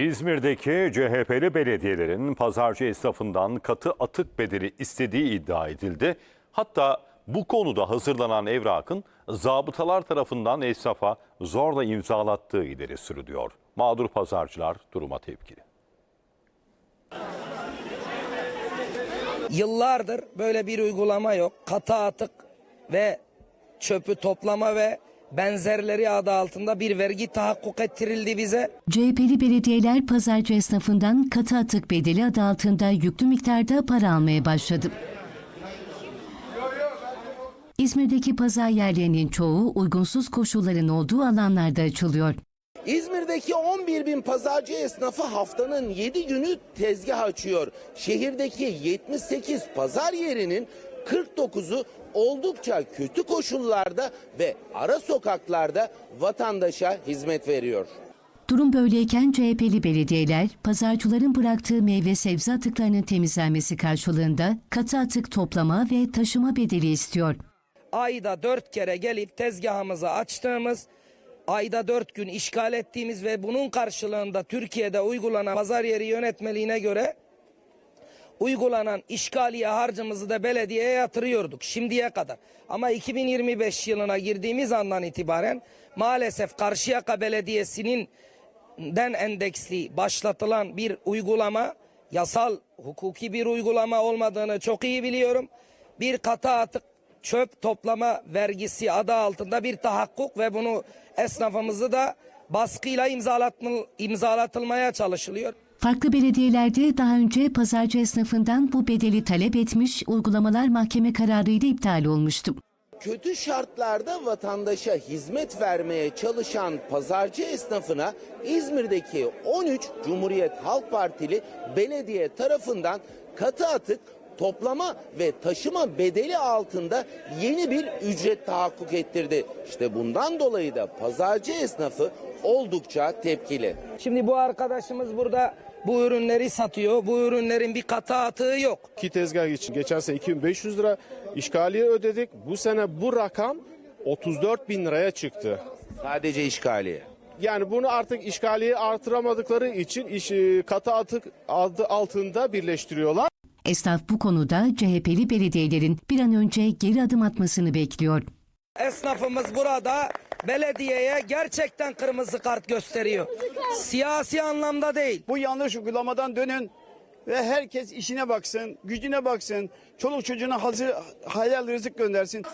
İzmir'deki CHP'li belediyelerin pazarcı esnafından katı atık bedeli istediği iddia edildi. Hatta bu konuda hazırlanan evrakın zabıtalar tarafından esnafa zorla imzalattığı ileri sürülüyor. Mağdur pazarcılar duruma tepkili. Yıllardır böyle bir uygulama yok. Katı atık ve çöpü toplama ve benzerleri adı altında bir vergi tahakkuk ettirildi bize. CHP'li belediyeler pazarcı esnafından katı atık bedeli adı altında yüklü miktarda para almaya başladı. İzmir'deki pazar yerlerinin çoğu uygunsuz koşulların olduğu alanlarda açılıyor. İzmir'deki 11 bin pazarcı esnafı haftanın 7 günü tezgah açıyor. Şehirdeki 78 pazar yerinin 49'u oldukça kötü koşullarda ve ara sokaklarda vatandaşa hizmet veriyor. Durum böyleyken CHP'li belediyeler pazarcıların bıraktığı meyve sebze atıklarının temizlenmesi karşılığında katı atık toplama ve taşıma bedeli istiyor. Ayda dört kere gelip tezgahımızı açtığımız, ayda dört gün işgal ettiğimiz ve bunun karşılığında Türkiye'de uygulanan pazar yeri yönetmeliğine göre uygulanan işgaliye harcımızı da belediyeye yatırıyorduk şimdiye kadar. Ama 2025 yılına girdiğimiz andan itibaren maalesef Karşıyaka Belediyesi'nin den endeksli başlatılan bir uygulama yasal hukuki bir uygulama olmadığını çok iyi biliyorum. Bir katı atık çöp toplama vergisi adı altında bir tahakkuk ve bunu esnafımızı da baskıyla imzalatılmaya çalışılıyor. Farklı belediyelerde daha önce pazarcı esnafından bu bedeli talep etmiş, uygulamalar mahkeme kararıyla iptal olmuştu. Kötü şartlarda vatandaşa hizmet vermeye çalışan pazarcı esnafına İzmir'deki 13 Cumhuriyet Halk Partili belediye tarafından katı atık toplama ve taşıma bedeli altında yeni bir ücret tahakkuk ettirdi. İşte bundan dolayı da pazarcı esnafı oldukça tepkili. Şimdi bu arkadaşımız burada bu ürünleri satıyor. Bu ürünlerin bir katı atığı yok. İki tezgah için geçen sene 2500 lira işgaliye ödedik. Bu sene bu rakam 34 bin liraya çıktı. Sadece işgaliye. Yani bunu artık işgaliye artıramadıkları için iş, e, katı atık adı altında birleştiriyorlar. Esnaf bu konuda CHP'li belediyelerin bir an önce geri adım atmasını bekliyor. Esnafımız burada belediyeye gerçekten kırmızı kart gösteriyor. Siyasi anlamda değil. Bu yanlış uygulamadan dönün ve herkes işine baksın, gücüne baksın, çoluk çocuğuna hazır hayal rızık göndersin.